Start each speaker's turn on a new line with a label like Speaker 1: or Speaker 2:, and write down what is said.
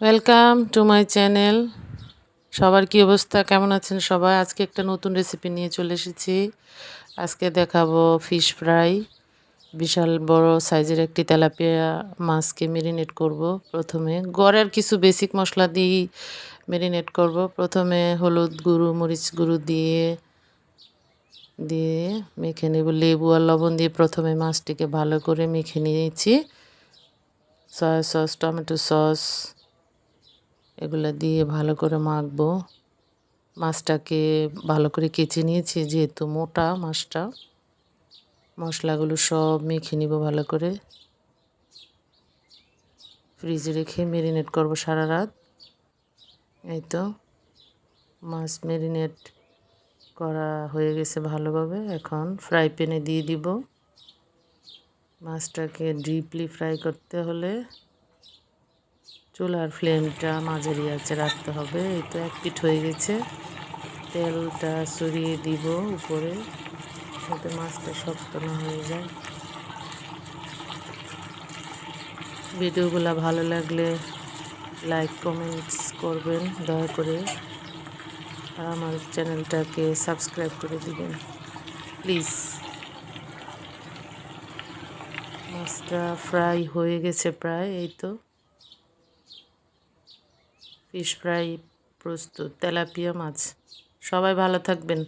Speaker 1: Welcome to my channel সবার কি অবস্থা? কেমন আছেন সবাই? আজকে একটা নতুন রেসিপি নিয়ে চলে এসেছি। আজকে দেখাবো ফিশ ফ্রাই বিশাল বড় সাইজের একটি তেলাপিয়া মাছকে মেরিনেট করব প্রথমে। গড়ের কিছু বেসিক মশলা দিয়েই মেরিনেট করব। প্রথমে হলুদ গুঁড়ো, মরিচ গুঁড়ো দিয়ে দিয়ে মেখে নেব। লেবু আর লবণ দিয়ে প্রথমে মাছটিকে ভালো করে মেখে নিয়েছি। সয়া সস টমেটো সস এগুলো দিয়ে ভালো করে মাখবো। মাছটাকে ভালো করে কেচে নিয়েছি, যেহেতু মোটা মাছটা। মশলাগুলো সব মেখে নিব ভালো করে। ফ্রিজে রেখে মেরিনেট করব সারা রাত। এই তো, মাছ মেরিনেট করা হয়ে গেছে ভালোভাবে। এখন ফ্রাই প্যানে দিয়ে দিব। মাছটাকে ডিপলি ফ্রাই করতে হলে চুলার ফ্লেমটা মাঝারি আছে, রাখতে হবে। এই তো এক পিঠ হয়ে গেছে। তেলটা সরিয়ে দিব উপরে, যাতে মাছটা শক্ত না হয়ে যায়। ভিডিওগুলো ভালো লাগলে লাইক, কমেন্টস করবেন, দয়া করে। আর আমার চ্যানেলটাকে সাবস্ক্রাইব করে দিবেন। প্লিজ। মাছটা ফ্রাই হয়ে গেছে প্রায়, এই তো। ফিশ ফ্রাই প্রস্তুত তেলাপিয়া মাছ। সবাই ভালো থাকবেন।